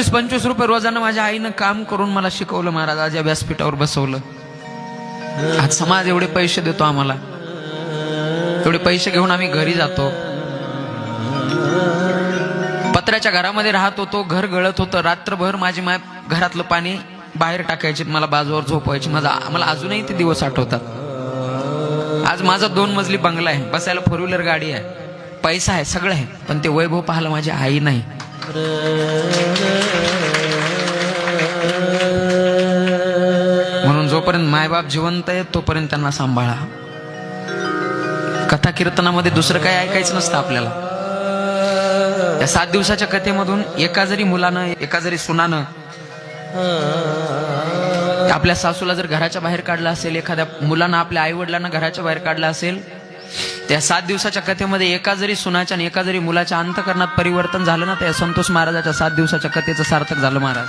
पंचवीस पंचवीस रुपये रोजानं माझ्या आईनं काम करून मला शिकवलं महाराज. आज या व्यासपीठावर बसवलं. आज समाज एवढे पैसे देतो आम्हाला. तेवढे पैसे घेऊन आम्ही घरी जातो. पत्र्याच्या घरामध्ये राहत होतो घर गळत होतं. रात्रभर माझी माय घरातलं पाणी बाहेर टाकायचे मला बाजूवर झोपवायची. माझा मला अजूनही ते दिवस आठवतात. आज माझा दोन मजली बंगला आहे. बसायला फोर व्हीलर गाडी आहे. पैसा आहे सगळं आहे. पण ते वैभव पाहायला माझी आई नाही. म्हणून जोपर्यंत मायबाप जिवंत आहे तोपर्यंत त्यांना सांभाळा. कथा कीर्तनामध्ये दुसरं काही ऐकायचं नसतं आपल्याला. त्या सात दिवसाच्या कथेमधून एका जरी मुलानं एका जरी सुनानं आपल्या सासूला जर घराच्या बाहेर काढलं असेल एखाद्या मुलांना आपल्या आई वडिलांना घराच्या बाहेर काढलं असेल त्या सात दिवसाच्या कथेमध्ये एका जरी सुनाच्या आणि एका जरी मुलाच्या अंतकरणात परिवर्तन झालं ना त्या संतोष महाराजाच्या सात दिवसाच्या कथेचं सार्थक झालं महाराज.